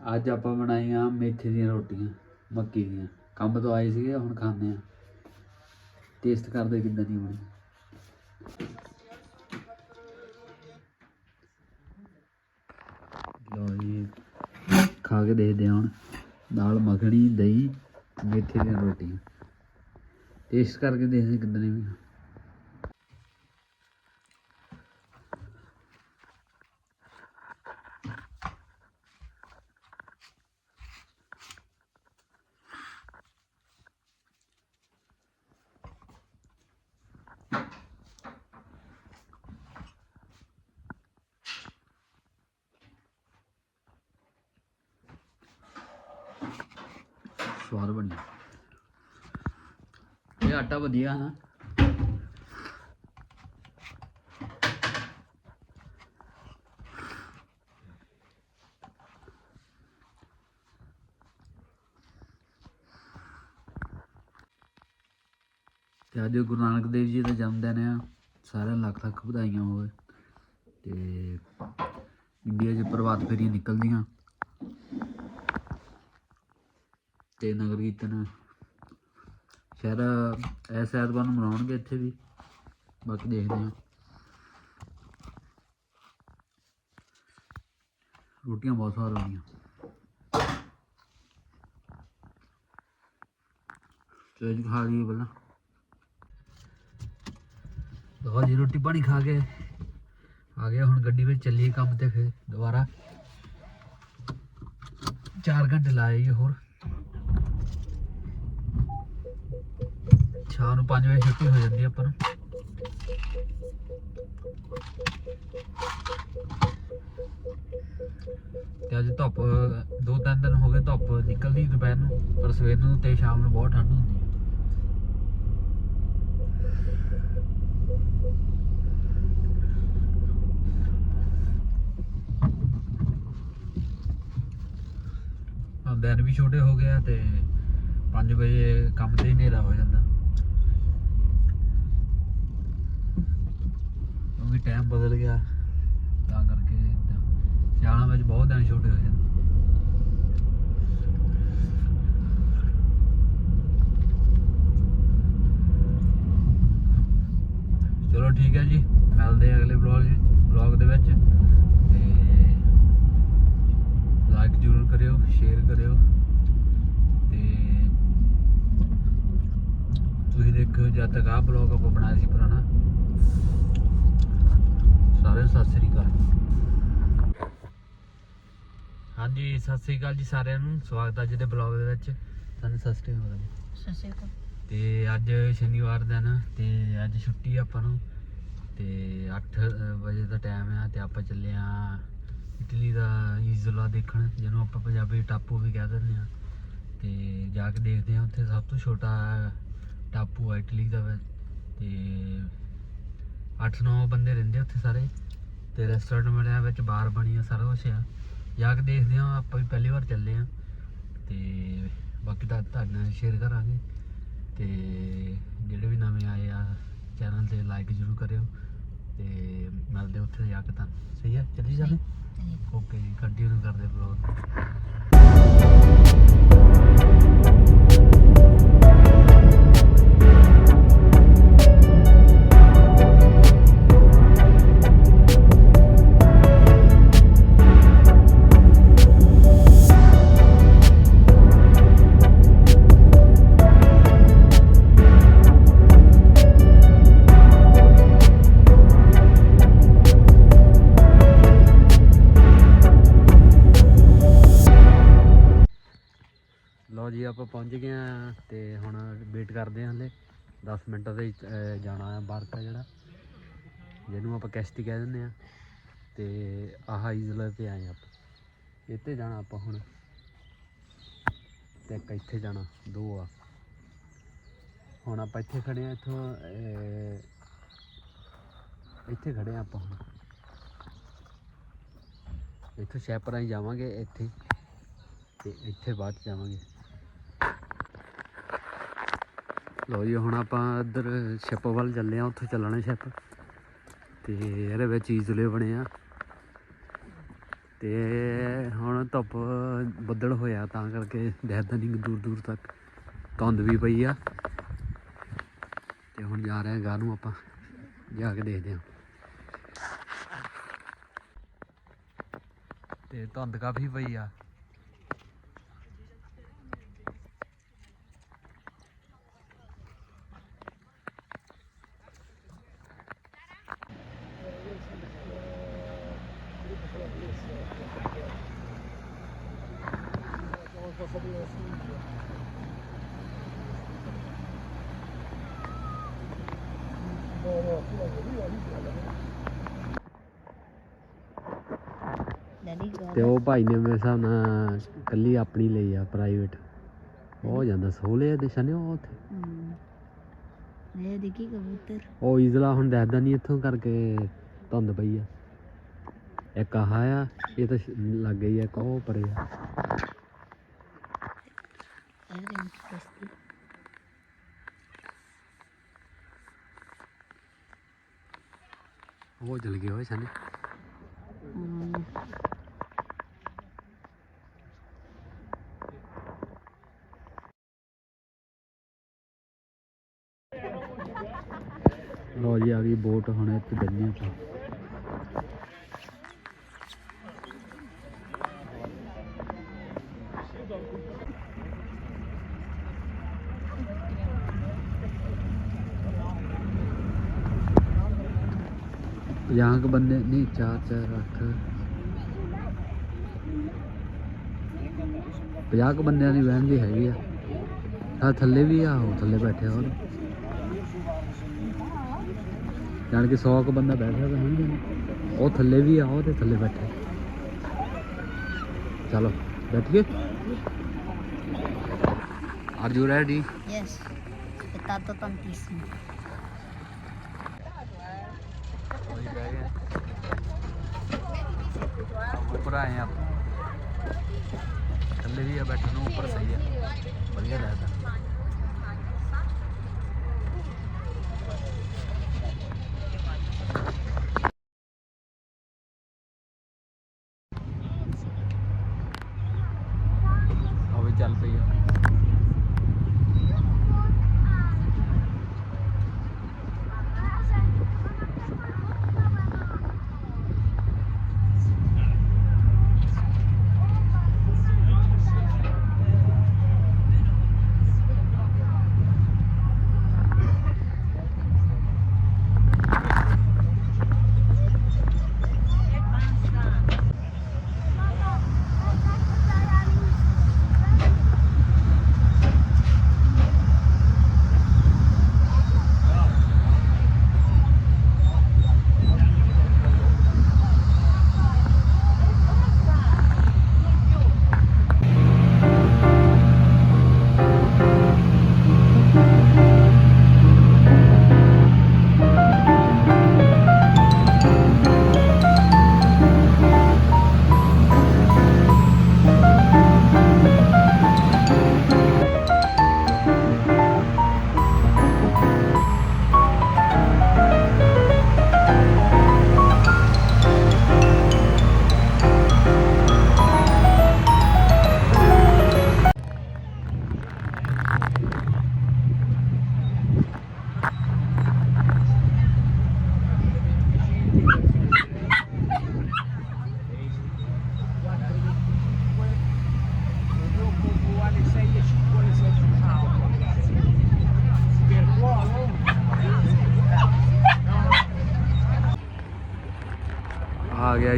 ਅੱਜ ਆਪਾਂ ਬਣਾਈਆਂ ਮੇਥੇ ਦੀਆਂ ਰੋਟੀਆਂ, ਮੱਕੀ ਦੀਆਂ। ਕੰਮ ਤੋਂ ਆਏ ਸੀਗੇ, ਹੁਣ ਖਾਂਦੇ ਆ ਟੇਸਟ ਕਰਦੇ ਕਿੱਦਾਂ ਦੀ ਬਣੀ ਲੋ ਜੀ, ਖਾ ਕੇ ਦੇਖਦੇ ਹਾਂ ਹੁਣ। ਨਾਲ ਮੱਖਣੀ, ਦਹੀਂ, ਮੇਥੇ ਦੀਆਂ ਰੋਟੀਆਂ। ਟੇਸਟ ਕਰਕੇ ਦੇਖਦੇ ਕਿੱਦਾਂ ਦੀ ਬਣੀ ਸਵਾਦ ਬਣੀ। ਇਹ ਆਟਾ ਵਧੀਆ ਹੈ ਤੇ ਅੱਜ ਗੁਰੂ ਨਾਨਕ ਦੇਵ ਜੀ ਦਾ ਜਨਮ ਦਿਨ ਆ। ਸਾਰਿਆਂ ਨੂੰ ਲੱਖ ਲੱਖ ਵਧਾਈਆਂ ਹੋਵੇ। ਤੇ ਇੰਡੀਆ 'ਚ ਪ੍ਰਭਾਤ ਫੇਰੀਆਂ ਨਿਕਲਦੀਆਂ। ਤੇ ਨਗਰ ਕੀਰਤਨ। ਸ਼ਾਇਦ ਐਸ ਐਤਵਾਰ ਨੂੰ ਮਨਾਉਣਗੇ ਇੱਥੇ ਵੀ। ਬਾਕੀ ਦੇਖਦੇ ਹਾਂ। ਰੋਟੀਆਂ ਬਹੁਤ ਸਵਾਦ ਬਣੀਆਂ ਤੇ ਖਾ ਲਈ ਪਹਿਲਾਂ। ਲਓ ਜੀ, ਰੋਟੀ ਪਾਣੀ ਖਾ ਕੇ ਆ ਗਿਆ। ਹੁਣ ਗੱਡੀ ਵਿੱਚ ਚੱਲੀਏ ਕੰਮ ਤੇ ਫਿਰ ਦੁਬਾਰਾ। 4 ਘੰਟੇ ਲਾਏ ਜੀ ਹੋਰ। ਸ਼ਾਮ ਨੂੰ 5 ਵਜੇ ਛੁੱਟੀ ਹੋ ਜਾਂਦੀ ਆਪਾਂ ਨੂੰ। ਤੇ ਅੱਜ ਧੁੱਪ, ਦੋ ਤਿੰਨ ਦਿਨ ਹੋ ਗਏ ਧੁੱਪ ਨਿਕਲਦੀ ਦੁਪਹਿਰ ਨੂੰ, ਪਰ ਸਵੇਰ ਨੂੰ ਤੇ ਸ਼ਾਮ ਨੂੰ ਬਹੁਤ ਠੰਡ ਹੁੰਦੀ ਹੈ ਦਿਨ ਵੀ ਛੋਟੇ ਹੋ ਗਏ ਆ ਤੇ 5 ਵਜੇ ਕੰਮ ਤੇ ਹੀ ਹਨੇਰਾ ਹੋ ਜਾਂਦਾ। ਕਿਉਂਕਿ ਟਾਈਮ ਬਦਲ ਗਿਆ, ਤਾਂ ਕਰਕੇ ਏਦਾਂ। ਸਿਆਲਾਂ ਵਿੱਚ ਬਹੁਤ ਦਿਨ ਛੋਟੇ ਹੋ ਜਾਂਦੇ। ਚਲੋ ਠੀਕ ਹੈ ਜੀ, ਮਿਲਦੇ ਆ ਅਗਲੇ ਵਲੌਗ ਵਲੌਗ ਦੇ ਵਿੱਚ। ਤੇ ਲਾਈਕ ਜ਼ਰੂਰ ਕਰਿਓ ਸ਼ੇਅਰ ਕਰਿਓ ਤੇ ਤੁਸੀਂ ਦੇਖੋ ਜਦ ਤੱਕ ਆਹ ਬਲੌਗ ਆਪਾਂ ਬਣਾਇਆ ਸੀ ਪੁਰਾਣਾ ਸਾਰੇ ਸਤਿ ਸ੍ਰੀ ਅਕਾਲ। ਹਾਂਜੀ ਸਤਿ ਸ੍ਰੀ ਅਕਾਲ ਜੀ ਸਾਰਿਆਂ ਨੂੰ ਸਵਾਗਤ ਹੈ ਦੇ ਬਲੌਗ ਦੇ ਵਿੱਚ। ਤੁਹਾਨੂੰ ਸਤਿ ਸ੍ਰੀ ਅਕਾਲ। ਸਤਿ ਸ਼੍ਰੀ ਅਕਾਲ। ਤੇ ਅੱਜ ਸ਼ਨੀਵਾਰ ਦਿਨ ਤੇ ਅੱਜ ਛੁੱਟੀ ਆ ਆਪਾਂ ਨੂੰ। ਤੇ 8 ਵਜੇ ਦਾ ਟਾਈਮ ਆ ਤੇ ਆਪਾਂ ਚੱਲੇ ਆ ਇਟਲੀ ਦਾ ਇਜ਼ੋਲਾ ਦੇਖਣ ਜਿਹਨੂੰ ਆਪਾਂ ਪੰਜਾਬੀ ਟਾਪੂ ਵੀ ਕਹਿ ਦਿੰਦੇ ਆ। ਤੇ ਜਾ ਕੇ ਦੇਖਦੇ ਆ ਉੱਥੇ ਸਭ ਤੋਂ ਛੋਟਾ ਟਾਪੂ ਆ ਇਟਲੀ ਦਾ ਵਾ, ਤੇ 8-9 ਬੰਦੇ ਰਹਿੰਦੇ ਉੱਥੇ ਸਾਰੇ, ਤੇ ਰੈਸਟੋਰੈਂਟ ਬਣਿਆ ਵਿੱਚ ਬਾਰ ਬਣੀ ਆ, ਸਾਰਾ ਕੁਛ ਆ। ਜਾ ਕੇ ਦੇਖਦੇ ਆ, ਆਪਾਂ ਵੀ ਪਹਿਲੀ ਵਾਰ ਚੱਲੇ ਆ। ਤੇ ਬਾਕੀ ਤਾਂ ਤੁਹਾਡੇ ਨਾਲ ਸ਼ੇਅਰ ਕਰਾਂਗੇ। ਤੇ ਜਿਹੜੇ ਵੀ ਨਵੇਂ ਆਏ ਆ ਚੈਨਲ ਤੇ ਲਾਈਕ ਜ਼ਰੂਰ ਕਰਿਓ। ਤੇ ਮਿਲਦੇ ਉੱਥੇ ਜਾ ਕੇ ਤਾਂ ਸਹੀ ਆ? ਚੱਲੀ ਜਾਂਦੇ ਓਕੇ ਜੀ ਕੰਟੀਨਿਊ ਕਰਦੇ ਬਲੌਗ ਪਹੁੰਚ ਗਏ ਆ ਤੇ ਹੁਣ ਵੇਟ ਕਰਦੇ ਹਾਂ ਹਲੇ। 10 ਮਿੰਟਾਂ ਦੇ ਵਿੱਚ, ਅਹ, ਜਾਣਾ ਆ ਬਾਰਕਾ ਜਿਹੜਾ। ਜਿਹਨੂੰ ਆਪਾਂ ਕੈਸਤੀ ਕਹਿ ਦਿੰਦੇ ਆ। ਤੇ ਆਹ ਇਜ਼ਲਾ ਤੇ ਆਏ ਆਪਾਂ। ਇੱਥੇ ਜਾਣਾ ਆਪਾਂ ਹੁਣ। ਤੇ ਇੱਕ ਇੱਥੇ ਜਾਣਾ ਦੋ ਆ। ਹੁਣ ਆਪਾਂ ਇੱਥੇ ਖੜੇ ਆ ਇੱਥੋਂ ਇੱਥੇ ਖੜੇ ਆ ਆਪਾਂ ਹੁਣ। ਇੱਥੋਂ ਸ਼ੈਪਰਾਂ ਹੀ ਜਾਵਾਂਗੇ ਇੱਥੇ। ਤੇ ਇੱਥੇ ਬਾਅਦ 'ਚ ਜਾਵਾਂਗੇ। ਲਓ ਜੀ, ਹੁਣ ਆਪਾਂ ਇੱਧਰ ਸ਼ਿਪ ਵੱਲ ਚੱਲੇ ਆ ਉੱਥੇ ਚੱਲਣਾ ਸ਼ਿਪ ਤੇ ਇਹਦੇ ਵਿੱਚ ਈਜ਼ਲੇ ਬਣੇ ਆ। ਤੇ ਹੁਣ ਧੁੱਪ ਬੱਦਲ ਹੋਇਆ ਤਾਂ ਕਰਕੇ ਦਿਖਦਾ ਨਹੀਂ ਦੂਰ ਦੂਰ ਤੱਕ ਧੁੰਦ ਵੀ ਪਈ ਆ। ਤੇ ਹੁਣ ਜਾ ਰਹੇ ਹਾਂ ਗਾਂ ਨੂੰ ਆਪਾਂ, ਜਾ ਕੇ ਦੇਖਦੇ ਹਾਂ। ਤੇ ਧੁੰਦ ਕਾਫੀ ਪਈ ਆ ਡੈਡੀ ਤੇ ਉਹ ਭਾਈ ਨੇ ਮੇਰੇ ਹਿਸਾਬ ਨਾਲ ਕੱਲੀ ਆਪਣੀ ਲਈ ਆ ਪ੍ਰਾਈਵੇਟ ਉਹ ਜਾਂਦਾ ਸੋਲੇ ਦੇ ਸ਼ਨੇ ਉਹ ਉੱਥੇ। ਇਹ ਦੇਖੀ ਕਬੂਤਰ। ਉਹ ਇਜ਼ਲਾ ਹੁਣ ਦੱਸਦਾ ਨਹੀਂ ਇੱਥੋਂ ਕਰਕੇ ਧੁੰਦ ਪਈ ਆ। ਇੱਕ ਆਹ ਆ ਇਹ ਤਾਂ ਸ਼- ਲੱਗ ਗਈ ਆ ਉਹ ਪਰੇ ਆ। ਇਹ ਰਿੰਗ ਕਸਤੀ ਉਹ ਜਲ ਗਏ ਹੋਏ ਸ਼ਨੇ ਲੋ ਜੀ ਆ ਗਈ ਬੋਟ ਹੁਣ ਇੱਥੇ ਬੰਨੀ ਆਪਾਂ यहाँ के बंदे नहीं चार चार रख ਪੰਜਾਹ ਕੁ ਬੰਦਿਆਂ ਦੀ ਵੈਨ ਵੀ ਹੈਗੀ ਆ ਆ ਥੱਲੇ ਵੀ ਆ ਉਹ ਥੱਲੇ ਬੈਠੇ ਹੋਰ ਜਾਣ ਕੇ 100 ਕੁ ਬੰਦਾ ਬੈਠਾ ਤਾਂ ਹੋਣਗੇ ਉਹ ਥੱਲੇ ਵੀ ਆ ਉਹ ਤੇ ਥੱਲੇ ਬੈਠੇ। ਚਲੋ ਬੈਠੀਏ? Are you ready Yes. Petato tantissimo. ਉੱਪਰ ਆਏ ਆ ਥੱਲੇ ਵੀ ਆ ਬੈਠਣ ਨੂੰ ਉੱਪਰ ਸਹੀ ਆ ਵਧੀਆ ਲੱਗਦਾ ਉਹ ਵੀ ਚੱਲ ਪਈ ਆ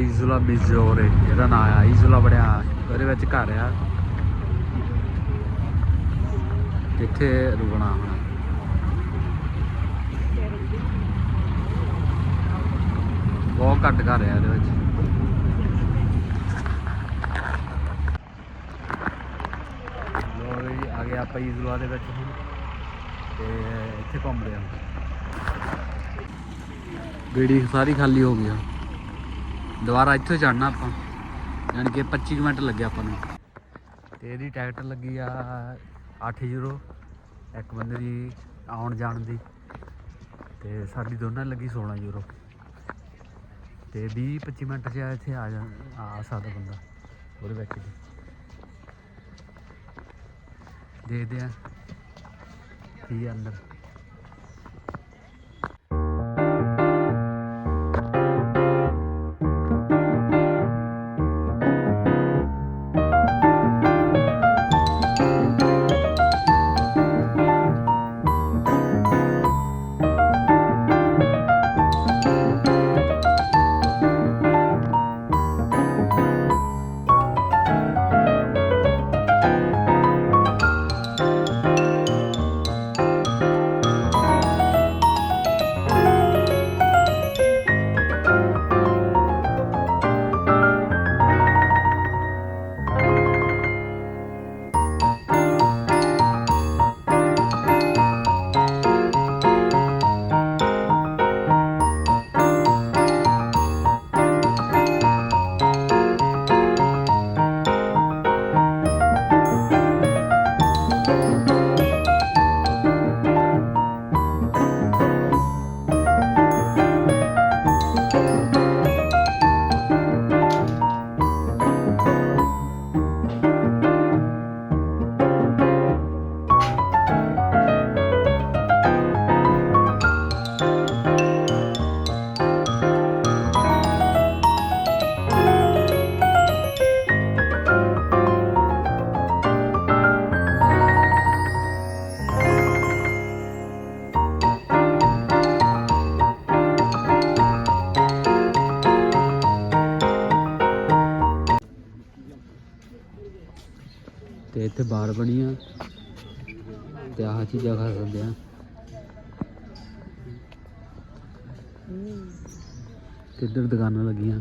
ਇਜ਼ੂਲਾ ਮਿਜ਼ੋਰੇ ਇਹਦਾ ਨਾਂ ਆ, ਇਜ਼ੂਲਾ ਬੜਿਆ ਉਹਦੇ ਵਿੱਚ ਘਰ ਆ। ਇੱਥੇ ਰੁਕਣਾ ਹੁਣ। ਬਹੁਤ ਘੱਟ ਘਰ ਆ ਇਹਦੇ ਵਿੱਚ। ਲੋ ਆ ਗਿਆ ਆਪਾਂ ਇਜ਼ੂਲਾ ਦੇ ਵਿੱਚ ਹੁਣ। ਤੇ ਇੱਥੇ ਘੁੰਮਦੇ ਹਾਂ ਗੇੜੀ ਸਾਰੀ ਖਾਲੀ ਹੋ ਗਈ ਆ। ਦੁਬਾਰਾ ਇੱਥੋਂ ਚੜਨਾ ਆਪਾਂ। ਯਾਨੀ ਕਿ 25 ਕੁ ਮਿੰਟ ਲੱਗੇ ਆਪਾਂ ਨੂੰ। ਤੇ ਇਹਦੀ ਟਿਕਟ ਲੱਗੀ ਆ 8 ਯੂਰੋ ਇੱਕ ਬੰਦੇ ਦੀ ਆਉਣ ਜਾਣ ਦੀ। ਤੇ ਸਾਡੀ ਦੋਨਾਂ ਲੱਗੀ 16 ਯੂਰੋ ਤੇ 20 25 ਮਿੰਟ 'ਚ ਇੱਥੇ ਆ ਜਾ, ਆ ਸਕਦਾ ਬੰਦਾ, ਉਹਦੇ ਵਿੱਚ ਦੀ ਦੇਖਦੇ ਆ ਕੀ ਆ ਅੰਦਰ। ਤੇ ਇੱਥੇ ਬਾਰ ਬਣੀ ਆ। ਤੇ ਆਹ ਚੀਜ਼ਾਂ ਖਾ ਸਕਦੇ ਆ। ਤੇ ਇੱਧਰ ਦੁਕਾਨਾਂ ਲੱਗੀਆਂ।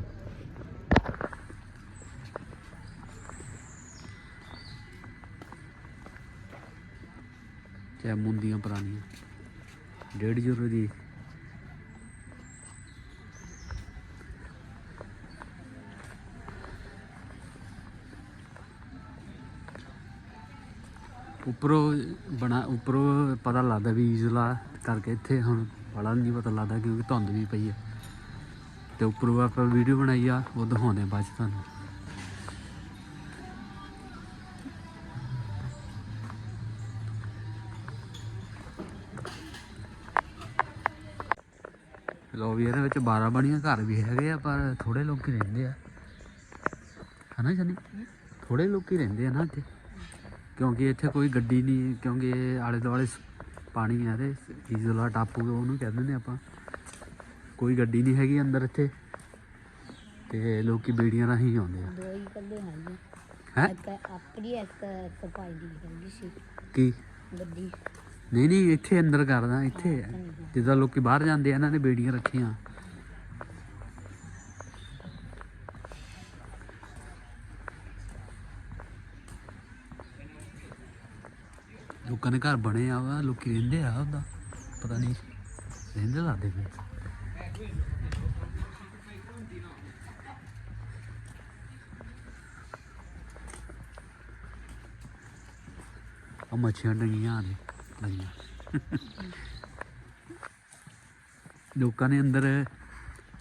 ਤੇ ਮੁੰਦੀਆਂ ਪੁਰਾਣੀਆਂ। ਡੇਢ ਯੂਰੋ ਦੀ ਉੱਪਰੋਂ ਬਣਾ, ਉੱਪਰੋਂ ਪਤਾ ਲੱਗਦਾ ਵੀ ਇਜ਼ਲਾ ਕਰਕੇ ਇੱਥੇ ਹੁਣ ਬੜਾ ਨਹੀਂ ਪਤਾ ਲੱਗਦਾ ਕਿਉਂਕਿ ਧੁੰਦ ਵੀ ਪਈ ਹੈ ਤੇ ਉੱਪਰੋਂ ਆਪਾਂ ਵੀਡੀਓ ਬਣਾਈ ਆ, ਉਹ ਦਿਖਾਉਂਦੇ ਬਾਅਦ ਚ ਤੁਹਾਨੂੰ। ਲੋ ਵੀ ਇਹਦੇ ਵਿੱਚ 12 ਬਣੀਆਂ, ਘਰ ਵੀ ਹੈਗੇ ਆ, ਪਰ ਥੋੜੇ ਲੋਕ ਰਹਿੰਦੇ ਆ। ਹਨਾ ਜਾਨੀ ਥੋੜੇ ਲੋਕ ਹੀ ਰਹਿੰਦੇ ਆ ਨਾ ਇੱਥੇ। ਕਿਉਂਕਿ ਇੱਥੇ ਕੋਈ ਗੱਡੀ ਨਹੀਂ ਕਿਉਂਕਿ ਆਲੇ ਦੁਆਲੇ ਪਾਣੀ ਆ ਤੇ ਈਜ਼ਲਾ ਟਾਪੂ ਉਹਨੂੰ ਕਹਿ ਦਿੰਦੇ ਆਪਾਂ। ਕੋਈ ਗੱਡੀ ਨਹੀਂ ਹੈਗੀ ਅੰਦਰ ਇੱਥੇ ਤੇ ਲੋਕੀ ਬੇੜੀਆਂ ਰਾਹੀਂ ਆਉਂਦੇ ਆ। ਦੋ ਹੀ ਕੱਲੇ ਹਨ ਹੈ? ਇੱਕ ਆਪਣੀ ਇੱਕ ਸਫ਼ਾਈ ਦੀ ਕਹਿੰਦੀ ਸੀ। ਕੀ? ਗੱਡੀ। ਨਹੀਂ ਨਹੀਂ ਇੱਥੇ ਅੰਦਰ ਕਰਦਾ ਇੱਥੇ। ਜਿੱਦਾਂ ਲੋਕੀ ਬਾਹਰ ਜਾਂਦੇ ਆ ਇਹਨਾਂ ਨੇ ਬੇੜੀਆਂ ਰੱਖੀਆਂ। ਲੋਕਾਂ ਦੇ ਘਰ ਬਣੇ ਆ ਵਾ, ਲੋਕੀ ਰਹਿੰਦੇ ਆ ਉਹਦਾ ਪਤਾ ਨਹੀਂ ਰਹਿੰਦੇ ਲਾਦੇ ਪਏ ਆ ਮੱਛੀਆਂ ਡੰਗੀਆਂ ਨੇ ਲੱਗੀਆਂ ਲੋਕਾਂ ਨੇ ਅੰਦਰ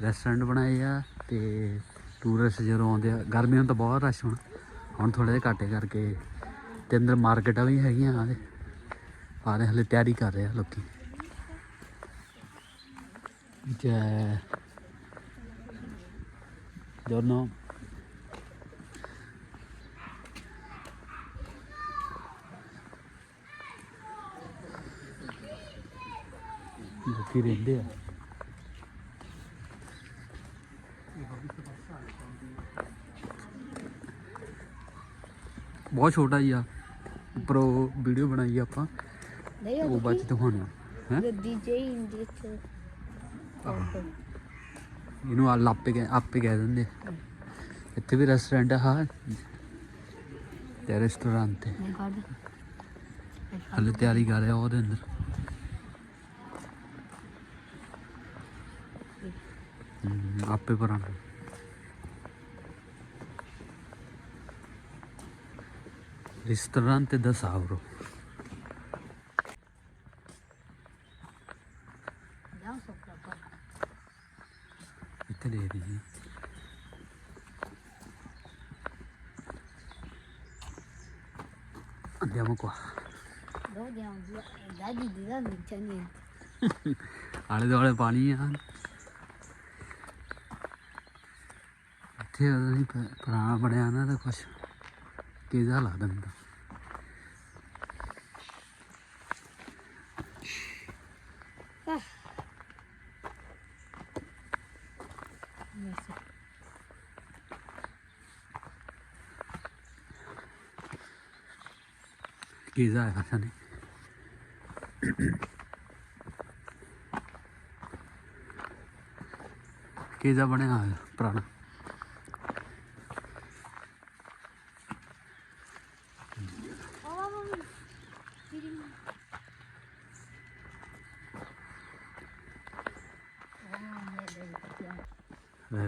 ਰੈਸਟੋਰੈਂਟ ਬਣਾਏ ਆ ਤੇ ਟੂਰਿਸਟ ਜਦੋਂ ਆਉਂਦੇ ਆ, ਗਰਮੀਆਂ ਨੂੰ ਤਾਂ ਬਹੁਤ ਰਸ਼ ਹੁਣ। ਹੁਣ ਥੋੜੇ ਜਿਹਾ ਘਾਟੇ ਕਰਕੇ ਤੇ ਅੰਦਰ ਮਾਰਕੀਟਾਂ ਵੀ ਹੈਗੀਆਂ ਆ ਆ ਰਹੇ ਹਲੇ ਤਿਆਰੀ ਕਰ ਰਹੇ ਆ ਲੋਕੀ। ਜੈ। ਦੋਨੋਂ ਲੋਕੀ ਰਹਿੰਦੇ ਆ। ਬਹੁਤ ਛੋਟਾ ਜਿਹਾ ਆ ਉੱਪਰੋਂ ਵੀਡੀਓ ਬਣਾਈ ਆਪਾਂ। ਨਹੀਂ ਉਹ ਬਾਅਦ ਚ ਦਿਖਾਉਣੀ ਹੈ? ਗੱਡੀ ਜੇ ਇੰਦੀ ਚ ਇਹਨੂੰ ਆ ਲਾਪੇ ਆਪੇ ਕਹਿ ਦਿੰਦੇ। ਇੱਥੇ ਵੀ ਰੈਸਟੋਰੈਂਟ ਆ ਹਾਂ। ਤੇ ਰੈਸਟੋਰੈਂਟ ਤੇ। ਹਲੇ ਤਿਆਰੀ ਕਰ ਰਿਹਾ ਉਹਦੇ ਅੰਦਰ। ਆਪੇ ਭਰਾਂਗੇ ristorante da Sauro ਜਾ ਸੋਕਰਾ ਪਾ ਕੇ ਦੇਖਦੀ ਸੀ Andiamo qua. Dove andiamo? Dai di là non c'è niente. ਆਲੇ ਦੁਆਲੇ ਪਾਣੀ ਆ। ਇੱਥੇ ਉਹਦਾ ਪੁਰਾਣਾ ਬਣਿਆ ਨਾ ਤਾਂ ਕੁਛ ਕਿਹਦਾ ਲੱਗਦਾ ਮੈਨੂੰ ਤਾਂ। Adesso. ਕਿਹਦਾ ਹੈ ਪਤਾ ਨਹੀਂ। ਬਣਿਆ ਹੋਇਆ ਪੁਰਾਣਾ? Oh,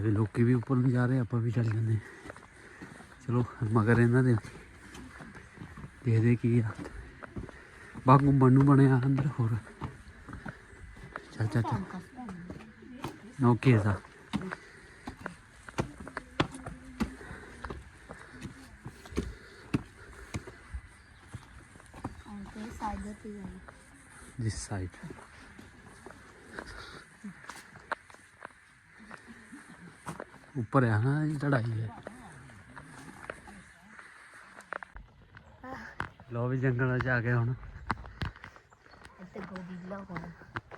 ਵੀ ਲੋਕੀ ਵੀ ਉੱਪਰ ਨੂੰ ਜਾ ਰਹੇ ਆਪਾਂ ਵੀ ਚੱਲ ਜਾਂਦੇ ਚਲੋ ਮਗਰ ਇਹਨਾਂ ਦੇ। ਦੇਖਦੇ ਕੀ ਆ। ਬਾਗ ਘੁੰਮਣ ਨੂੰ ਬਣਿਆ ਅੰਦਰ ਹੋਰ। ਚੱਲ ਚੱਲ ਚੱਲ। ਨੋ ਕੇਸਾ Anche sai ਉੱਪਰ ਆ ਨਾ ਚੜਾਈ ਹੈ। ਲੋ ਵੀ ਜੰਗਲਾਂ ਚ ਆ ਗਏ ਹੁਣ.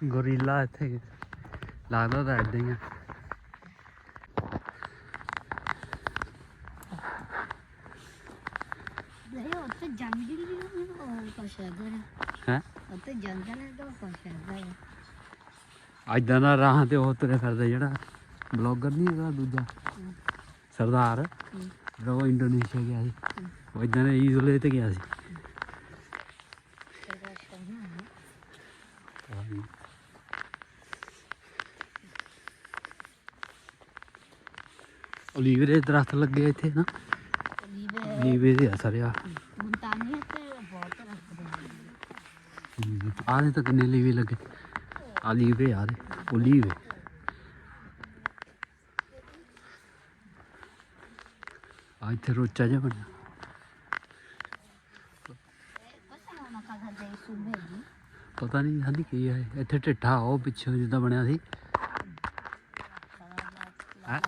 ਗੋਰੀਲਾ ਇੱਥੇ ਲੱਗਦਾ ਤਾਂ ਏਦਾਂ ਹੀ ਆ। Dai, ਉੱਥੇ ਜੰਗਲ ਵੀ ਉਹ ਹੈਗਾ ਹੈ ਹੈ? ਉੱਥੇ ਜੰਗਲ ਹੈ ਤਾਂ ਹੈਗਾ ਹੈ ਐਦਾਂ ਦਾ ਰਾਹ ਤੇ ਉਹ ਤੁਰੇ ਫਿਰਦਾ ਜਿਹੜਾ ਬਲੌਗਰ ਨਹੀਂ ਹੈਗਾ ਦੂਜਾ ਸਰਦਾਰ। ਜਿਹੜਾ ਉਹ ਇੰਡੋਨੇਸ਼ੀਆ ਗਿਆ ਸੀ। ਉਹ ਇਦਾਂ ਦੇ ਈਜ਼ਲੇ ਤੇ ਗਿਆ ਸੀ ਤੇਰਾ ਸ਼ਰਮ ਹੈ ਓਲੀਵੇ ਦੇ ਦਰਖਤ ਲੱਗੇ ਇੱਥੇ ਨਾ। ਲੀਵੇ ਓਲੀਵੇ ਦੇ ਆ ਸਾਰੇ ਆ। ਮੁੰਤਾਨੀ ਤੇ ਕਿੰਨੇ ਲੀਵੇ ਲੱਗੇ। ਆ ਲੀਵੇ ਆ ਦੇ ਓਲੀਵੇ ਆ ਇੱਥੇ ਰੋਚਾ ਜਿਹਾ ਬਣਿਆ। ਪਤਾ ਨਹੀਂ ਸਾਡੀ ਕੀ ਹੈ ਇੱਥੇ ਢਿੱਠਾ ਉਹ ਪਿੱਛੇ ਜਿੱਦਾਂ ਬਣਿਆ ਸੀ Eh?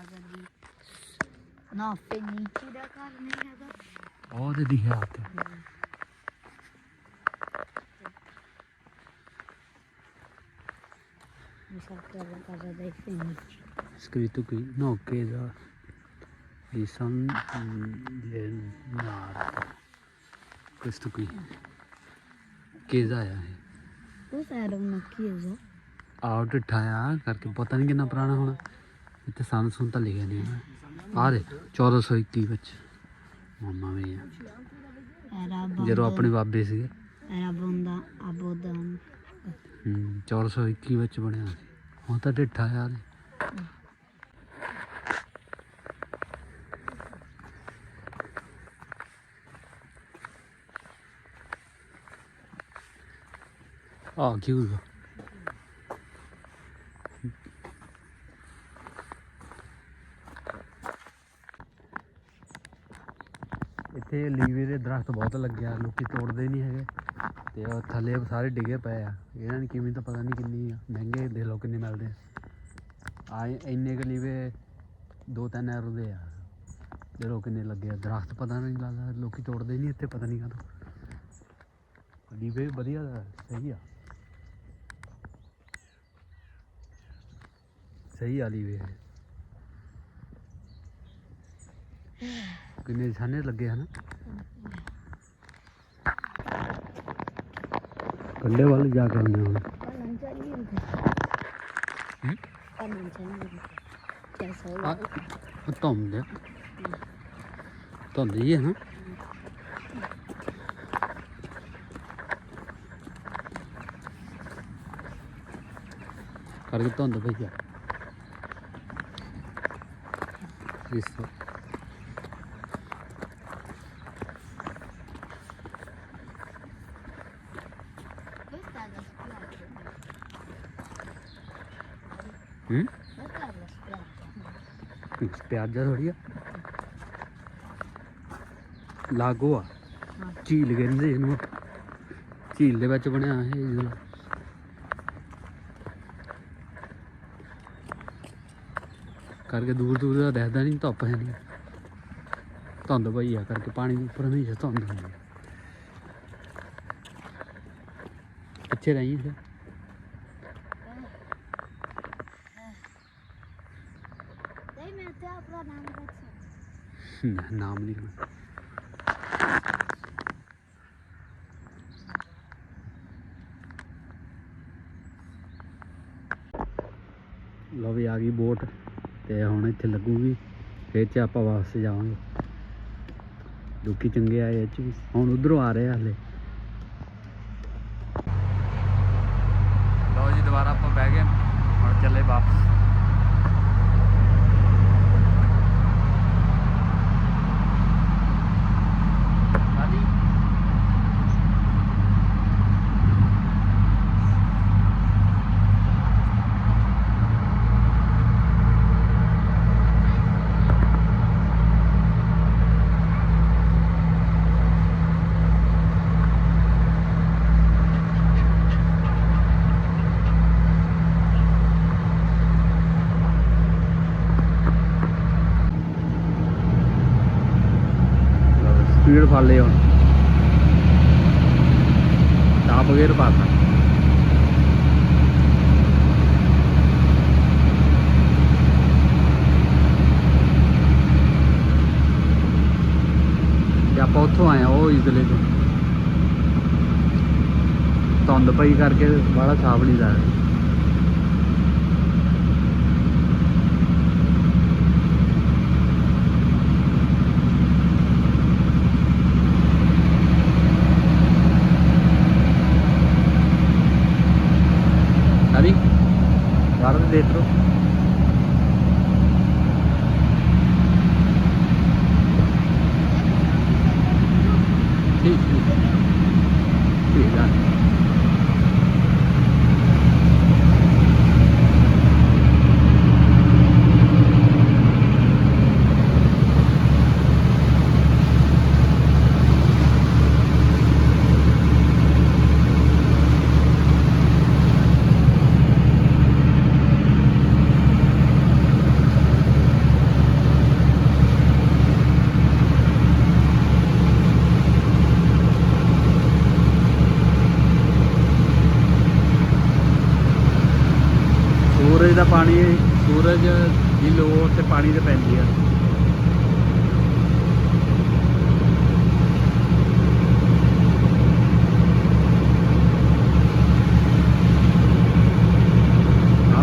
ਉਹ ਤੇ ਦਿਖਿਆ scritto qui no di San questo qui chiesa ਹੈ ਆਹ ਢਿੱਠਾ ਆ ਕਰਕੇ ਪਤਾ ਨਹੀਂ ਕਿੰਨਾ ਪੁਰਾਣਾ ਹੋਣਾ। ਇੱਥੇ ਸੰਨ ਸੁਣ ਤਾਂ ਲਿਖਿਆ ਨਹੀਂ ਆਹ ਦੇ 1421 ਵਿੱਚ। ਮਾਮਾ ਵੀ ਆ। ਜਦੋਂ ਆਪਣੇ ਬਾਬੇ ਸੀਗੇ। abbonda- abbodan. ਹੂੰ 1421 ਵਿੱਚ ਬਣਿਆ ਸੀ। ਹੁਣ ਤਾਂ ਢਿੱਠਾ ਆ। ਇਹਦੇ। ਆ chiuso ਇੱਥੇ ਲੀਵੇ ਦੇ ਦਰਖਤ ਬਹੁਤ ਲੱਗਿਆ ਲੋਕੀ ਤੋੜਦੇ ਨਹੀਂ ਹੈਗੇ। ਤੇ ਉਹ ਥੱਲੇ ਸਾਰੇ ਡਿੱਗੇ ਪਏ ਆ। ਇਹਨਾਂ ਦੀ ਕਿਵੇਂ ਤਾਂ ਪਤਾ ਨਹੀਂ ਕਿੰਨੀ ਆ, ਮਹਿੰਗੇ ਦੇ ਲੋ ਕਿੰਨੇ ਮਿਲਦੇ ਆ। ਇੰਨੇ ਕੁ ਲੀਵੇ ਦੋ ਤਿੰਨ ਐਰੋ ਦੇ ਆ। ਦੇ ਲੋ ਕਿੰਨੇ ਲੱਗੇ ਆ, ਦਰਖਤ ਪਤਾ ਨਹੀਂ ਲੱਗਦਾ, ਲੋਕੀ ਤੋੜਦੇ ਨਹੀਂ ਇੱਥੇ, ਪਤਾ ਨਹੀਂ ਕਾਹਤੋਂ ਲੀਵੇ ਵੀ ਵਧੀਆ, ਸਹੀ ਆ। ਸਹੀ ਆ ਲੀਵੇ ਕਿੰਨੇ ਛਾਨੇ ਲੱਗੇ ਹਨ? ਕੰਡੇ ਵੱਲ ਜਾ ਕੇ ਆਉਂਦੇ ਹੁਣ ਧੁੰਦ ਧੁੰਦ ਹੀ ਹੈ ਨਾ ਕਰਕੇ ਧੁੰਦ ਪਈ ਆ। È la spiaggia. ਪਿਆਜ਼ਾ ਥੋੜੀ ਆ ਲਾਗੋ ਆ। ਝੀਲ ਕਹਿੰਦੇ ਇਹਨੂੰ ਝੀਲ ਦੇ ਵਿੱਚ ਬਣਿਆ ਇਹ ਜਿਹੜਾ ਕਰਕੇ ਦੂਰ ਦੂਰ ਦਾ ਦਿਖਦਾ ਨਹੀਂ ਧੁੱਪ ਹੈ ਨਹੀਂ ਧੁੰਦ ਪਈ ਆ ਕਰਕੇ ਪਾਣੀ ਦੇ ਉੱਪਰ ਹਮੇਸ਼ਾ ਧੁੰਦ ਹੁੰਦੀ ਆ। ਪਿੱਛੇ ਰਹੀ ਆਪਣਾ ਨਾਮ ਨਹੀਂ। ਲਓ ਵੀ ਆ ਗਈ ਬੋਟ। ਇੱਥੇ ਲੱਗੂਗੀ, ਫਿਰ ਚ ਆਪਾਂ ਵਾਪਸ ਜਾਵਾਂਗੇ। ਲੋਕੀ ਚੰਗੇ ਆਏ ਇਹ ਚ ਵੀ। ਹੁਣ ਉਧਰੋਂ ਆ ਰਹੇ ਆ ਹਲੇ ਲਓ ਜੀ ਦੁਬਾਰਾ ਆਪਾਂ ਬਹਿ ਗਏ ਹੁਣ ਚੱਲੇ ਵਾਪਸ ਹਾਂਜੀ ਸਪੀਡ ਫੜ ਲਈ ਹੁਣ। ਟਾਪ ਗੇਅਰ ਪਾਤਾ ਤੇ। ਆਪਾਂ ਉੱਥੋਂ ਆਏ ਆ, ਉਹ ਇਜ਼ਲੇ ਤੋਂ। ਧੁੰਦ ਪਈ ਕਰਕੇ ਬੜਾ ਸਾਫ਼ ਨਹੀਂ ਲੱਗ ਰਿਹਾ metros ਦਾ ਪਾਣੀ ਸੂਰਜ ਦੀ ਲੋ ਤੇ ਪਾਣੀ ਤੇ ਪੈਂਦੀ ਆ।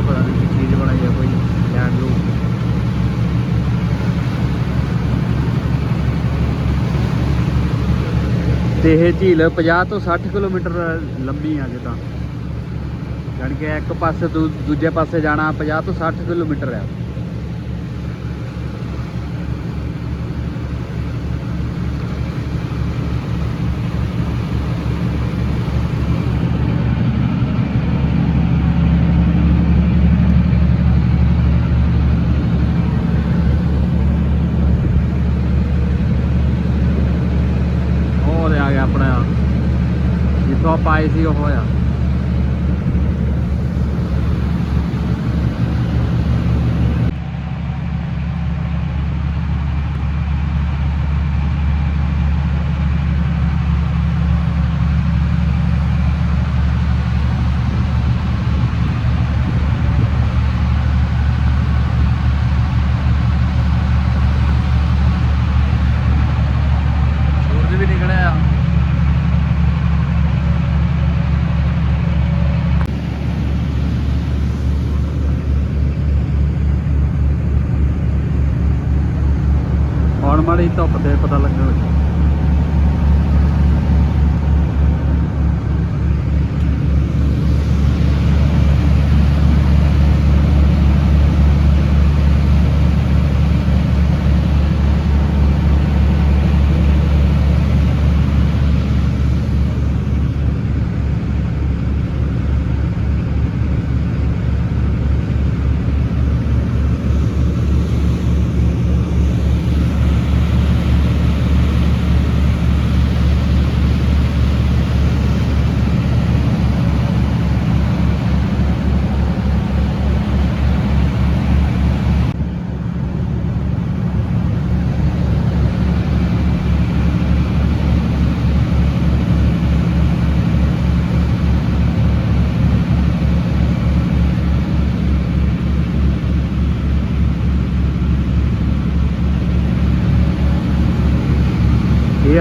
ਪਤਾ ਨਹੀਂ ਕੀ ਬਣਾਈ ਆ ਕੋਈ ਤੇ ਇਹ ਝੀਲ 50 ਤੋਂ 60 ਕਿਲੋਮੀਟਰ ਲੰਬੀ ਆ ਜਿੱਦਾਂ ਜਾਣੀ ਕਿ ਇੱਕ ਪਾਸੇ ਤੋਂ ਦੂਜੇ ਪਾਸੇ ਜਾਣਾ 50 ਤੋਂ 60 ਕਿਲੋਮੀਟਰ ਹੈ। ਉਹ ਤੇ ਆ ਗਿਆ ਆਪਣਾ। ਜਿੱਥੋਂ ਆਪਾਂ ਆਏ ਸੀ ਉਹ ਹੋਇਆ ਸੂਰਜ ਵੀ ਨਿਕਲਿਆ ਆ ਹੁਣ ਮਾੜੀ ਧੁੱਪ ਤੇ ਪਤਾ ਲੱਗਣਾ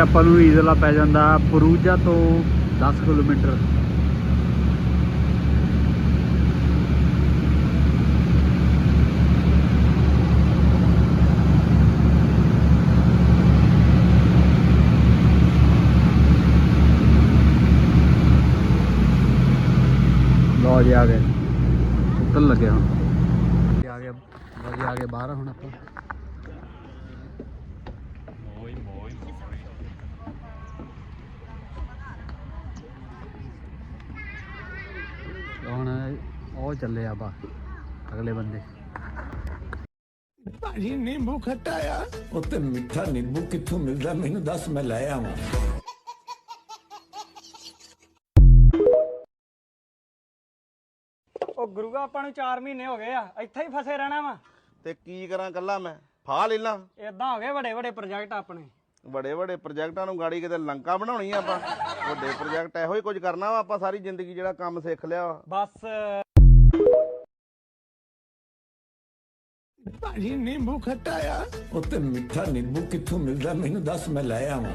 ਆਪਾਂ ਨੂੰ ਈਜ਼ਲਾ ਪੈ ਜਾਂਦਾ ਪਰੂਜਾ ਤੋਂ 10 ਕਿਲੋਮੀਟਰ। ਲੋ ਜੀ, ਆ ਗਏ। ਉੱਤਰ ਲੱਗੇ ਹੁਣ। ਆ ਗਏ ਆ ਗਏ ਬਾਹਰ ਹੁਣ ਆਪਾਂ ਹੁਣ ਉਹ ਚੱਲੇ ਆਪਾਂ ਅਗਲੇ ਬੰਦੇ। ਭਾਜੀ ਨਿੰਬੂ ਖੱਟਾ ਆ ਉੱਤੇ ਮਿੱਠਾ ਨਿੰਬੂ ਕਿੱਥੋਂ ਮਿਲਦਾ? ਮੈਨੂੰ ਦੱਸ ਮੈਂ ਲੈ ਆਵਾਂ। ਉਹ ਗੁਰੂਆ ਆਪਾਂ ਨੂੰ 4 ਮਹੀਨੇ ਹੋ ਗਏ ਆ ਇੱਥੇ ਹੀ ਫਸੇ ਰਹਿਣਾ ਵਾ। ਤੇ ਕੀ ਕਰਾਂ ਕੱਲਾ ਮੈਂ? ਫਾ ਲੈ ਲਾਂ। ਇਦਾਂ ਹੋ ਗਏ ਵੱਡੇ ਵੱਡੇ ਪ੍ਰੋਜੈਕਟ ਆਪਣੇ। ਵੱਡੇ ਵੱਡੇ ਪ੍ਰੋਜੈਕਟਾਂ ਨੂੰ ਗਾੜੀ ਕਿਤੇ ਲੰਕਾ ਬਣਾਉਣੀ ਆ ਆਪਾਂ। ਵੱਡੇ ਪ੍ਰੋਜੈਕਟ ਇਹੋ ਹੀ ਕੁਝ ਕਰਨਾ ਵਾ ਆਪਾਂ ਸਾਰੀ ਜ਼ਿੰਦਗੀ ਜਿਹੜਾ ਕੰਮ ਸਿੱਖ ਲਿਆ ਵਾ। ਬਸ ਭਾਜੀ ਨਿੰਬੂ ਖੱਟਾ ਆ ਉੱਤੇ ਮਿੱਠਾ ਨਿੰਬੂ ਕਿੱਥੋਂ ਮਿਲਦਾ? ਮੈਨੂੰ ਦੱਸ ਮੈਂ ਲੈ ਆਵਾਂ।